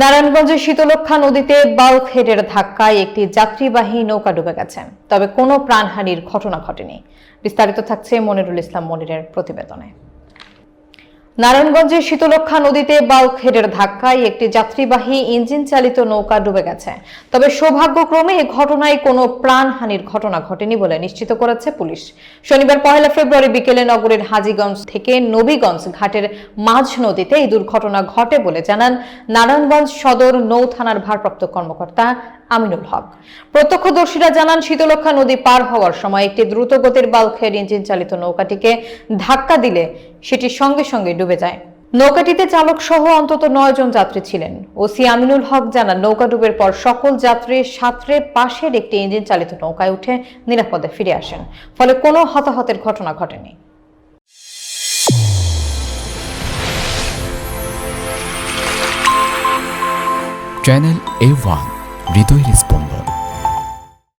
নারায়ণগঞ্জের শীতলক্ষা নদীতে বাল্ক হেডের ধাক্কায় একটি যাত্রীবাহী নৌকা ডুবে গেছে। তবে কোনো প্রাণহানির ঘটনা ঘটেনি। বিস্তারিত থাকছে মনিরুল ইসলাম মনিরের প্রতিবেদনে। নারায়ণগঞ্জের শীতলক্ষা নদীতে বাল্ক হেডের ধাক্কায় একটি যাত্রীবাহী ইঞ্জিন চালিত নৌকা ডুবে গেছে। তবে সৌভাগ্যক্রমে এ ঘটনায় কোনো প্রাণহানির ঘটনা ঘটেনি বলে নিশ্চিত করেছে পুলিশ। শনিবার পহেলা ফেব্রুয়ারি বিকেলে নগরের হাজীগঞ্জ থেকে নবীগঞ্জ ঘাটের মাঝ নদীতে এই দুর্ঘটনা ঘটে বলে জানান নারায়ণগঞ্জ সদর নৌ থানার ভারপ্রাপ্ত কর্মকর্তা আমিনুল হক। প্রত্যক্ষদর্শীরা জানান শীতলক্ষা নদী পার হওয়ার সময় একটি দ্রুতগতির বাল্কের ইঞ্জিন চালিত নৌকাটিকে ধাক্কা দিলে সেটি সঙ্গে সঙ্গে ডুবে যায়। নৌকাটিতে চালক সহ অন্তত নয় জন যাত্রী ছিলেন। ওসি আমিনুল হক জানান, নৌকা ডুবের পর সকল যাত্রী সাঁতরে পাশের একটি ইঞ্জিন চালিত নৌকায় উঠে নিরাপদে ফিরে আসেন। ফলে কোনো হতাহতের ঘটনা ঘটেনি। চ্যানেল এ ওয়ান হৃদয়ের স্পন্দন।